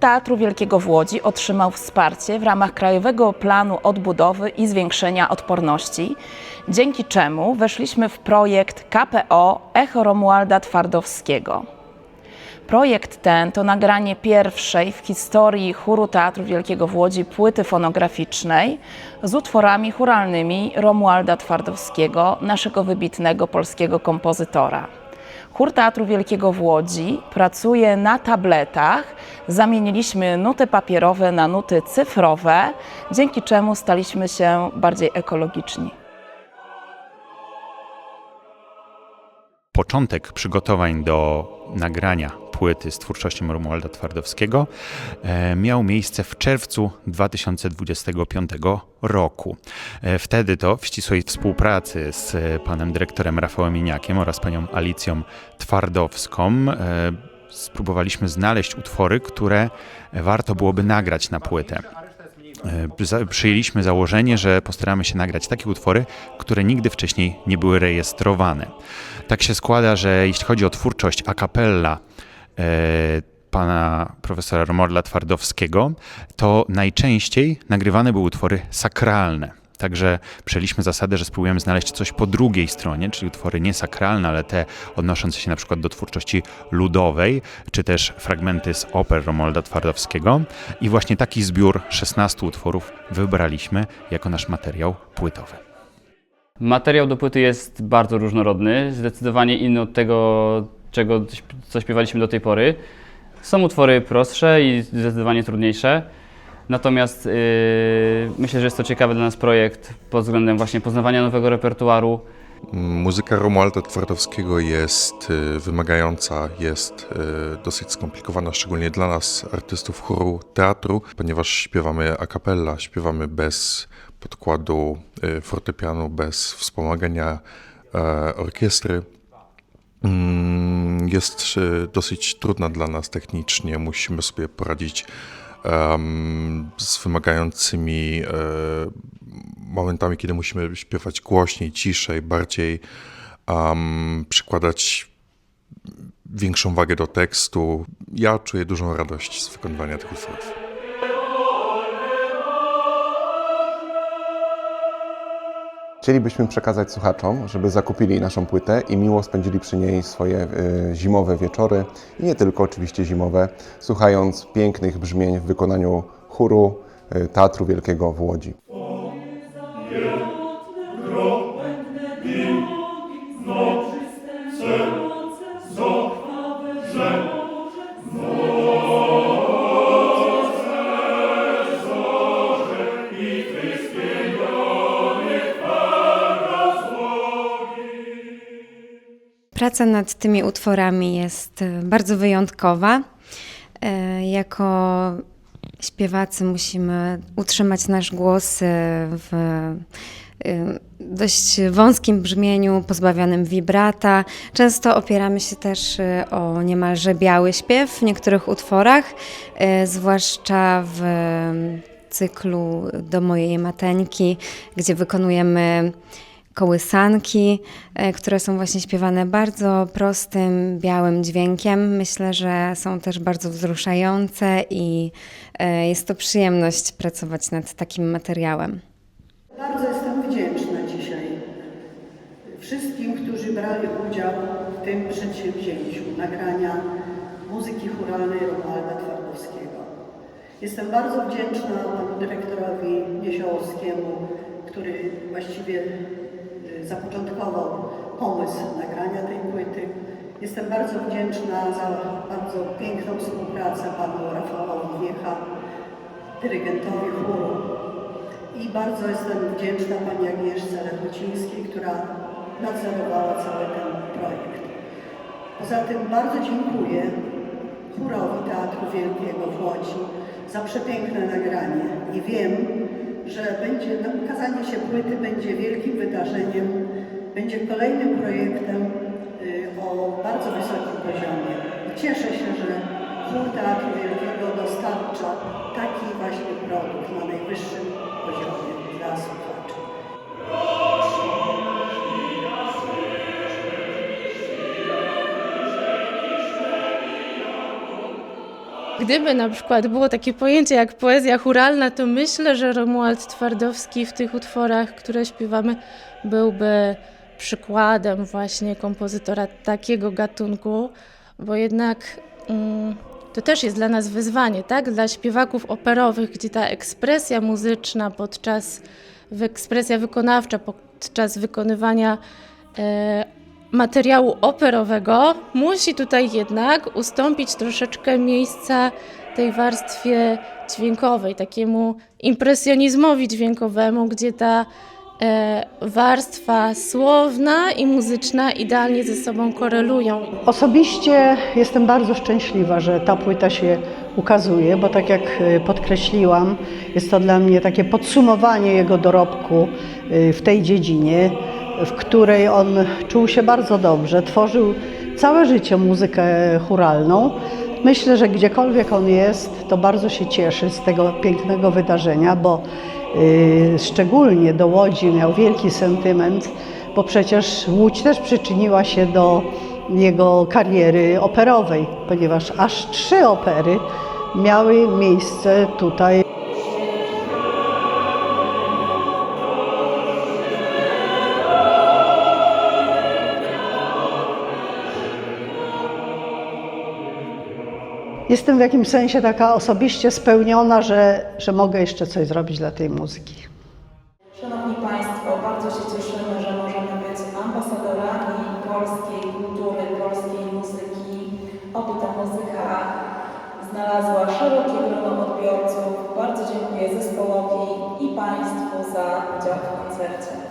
Teatru Wielkiego w Łodzi otrzymał wsparcie w ramach Krajowego Planu Odbudowy i Zwiększenia Odporności, dzięki czemu weszliśmy w projekt KPO Echo Romualda Twardowskiego. Projekt ten to nagranie pierwszej w historii chóru Teatru Wielkiego w Łodzi płyty fonograficznej z utworami churalnymi Romualda Twardowskiego, naszego wybitnego polskiego kompozytora. Chór Teatru Wielkiego w Łodzi pracuje na tabletach. Zamieniliśmy nuty papierowe na nuty cyfrowe, dzięki czemu staliśmy się bardziej ekologiczni. Początek przygotowań do nagrania płyty z twórczością Romualda Twardowskiego e, miał miejsce w czerwcu 2025 roku. E, Wtedy to w ścisłej współpracy z e, panem dyrektorem Rafałem Iniakiem oraz panią Alicją Twardowską spróbowaliśmy znaleźć utwory, które warto byłoby nagrać na płytę. E, Przyjęliśmy założenie, że postaramy się nagrać takie utwory, które nigdy wcześniej nie były rejestrowane. Tak się składa, że jeśli chodzi o twórczość a cappella e, pana profesora Romorla Twardowskiego, to najczęściej nagrywane były utwory sakralne. Także przyjęliśmy zasadę, że spróbujemy znaleźć coś po drugiej stronie, czyli utwory nie sakralne, ale te odnoszące się na przykład do twórczości ludowej, czy też fragmenty z oper Romualda Twardowskiego. I właśnie taki zbiór 16 utworów wybraliśmy jako nasz materiał płytowy. Materiał do płyty jest bardzo różnorodny, zdecydowanie inny od tego, czego, co śpiewaliśmy do tej pory. Są utwory prostsze i zdecydowanie trudniejsze. Natomiast yy, myślę, że jest to ciekawy dla nas projekt pod względem właśnie poznawania nowego repertuaru. Muzyka Romualda Twardowskiego jest y, wymagająca, jest y, dosyć skomplikowana, szczególnie dla nas, artystów chóru teatru, ponieważ śpiewamy a cappella, śpiewamy bez podkładu y, fortepianu, bez wspomagania e, orkiestry. Mm, Jest dosyć trudna dla nas technicznie, musimy sobie poradzić z wymagającymi e, momentami, kiedy musimy śpiewać głośniej, ciszej, bardziej przykładać większą wagę do tekstu. Ja czuję dużą radość z wykonywania tych utworów. Chcielibyśmy przekazać słuchaczom, żeby zakupili naszą płytę i miło spędzili przy niej swoje e, zimowe wieczory i nie tylko oczywiście zimowe, słuchając pięknych brzmień w wykonaniu chóru e, Teatru Wielkiego w Łodzi. Praca nad tymi utworami jest e, bardzo wyjątkowa. E, Jako śpiewacy musimy utrzymać nasz głos e, w dość wąskim brzmieniu, pozbawionym vibrata. Często opieramy się też o niemalże biały śpiew w niektórych utworach, zwłaszcza w cyklu Do mojej mateńki, gdzie wykonujemy kołysanki, e, które są właśnie śpiewane bardzo prostym, białym dźwiękiem. Myślę, że są też bardzo wzruszające i e, jest to przyjemność pracować nad takim materiałem. Bardzo jestem wdzięczna dzisiaj wszystkim, którzy brali udział w tym przedsięwzięciu nagrania muzyki churalnej Romualda Twardowskiego. Jestem bardzo wdzięczna panu dyrektorowi Niesiołowskiemu, który właściwie zapoczątkował pomysł nagrania tej płyty. Jestem bardzo wdzięczna za bardzo piękną współpracę panu Rafałowi Wiecha, dyrygentowi chóru. I bardzo jestem wdzięczna pani Agnieszce Lechocińskiej, która nadzorowała cały ten projekt. Poza tym bardzo dziękuję chórowi Teatru Wielkiego w Łodzi za przepiękne nagranie i wiem, że będzie, no, ukazanie się płyty będzie wielkim wydarzeniem, będzie kolejnym projektem y, o bardzo wysokim poziomie. Cieszę się, że chór Teatru Wielkiego dostarcza taki właśnie produkt na najwyższym Gdyby na przykład było takie pojęcie jak poezja churalna, to myślę, że Romuald Twardowski w tych utworach, które śpiewamy, byłby przykładem właśnie kompozytora takiego gatunku, bo jednak mm, to też jest dla nas wyzwanie, tak? Dla śpiewaków operowych, gdzie ta ekspresja muzyczna podczas, ekspresja wykonawcza podczas wykonywania e, materiału operowego musi tutaj jednak ustąpić troszeczkę miejsca tej warstwie dźwiękowej, takiemu impresjonizmowi dźwiękowemu, gdzie ta e, warstwa słowna i muzyczna idealnie ze sobą korelują. Osobiście jestem bardzo szczęśliwa, że ta płyta się ukazuje, bo tak jak y, podkreśliłam, jest to dla mnie takie podsumowanie jego dorobku y, w tej dziedzinie, w której on czuł się bardzo dobrze, tworzył całe życie muzykę churalną. Myślę, że gdziekolwiek on jest, to bardzo się cieszy z tego pięknego wydarzenia, bo y, szczególnie do Łodzi miał wielki sentyment, bo przecież Łódź też przyczyniła się do jego kariery operowej, ponieważ aż trzy opery miały miejsce tutaj. Jestem w jakimś sensie taka osobiście spełniona, że, że mogę jeszcze coś zrobić dla tej muzyki. Szanowni Państwo, bardzo się cieszymy, że możemy być ambasadorami polskiej kultury, polskiej muzyki, oby ta muzyka znalazła szerokie grono odbiorców. Bardzo dziękuję zespołowi i Państwu za udział w koncercie.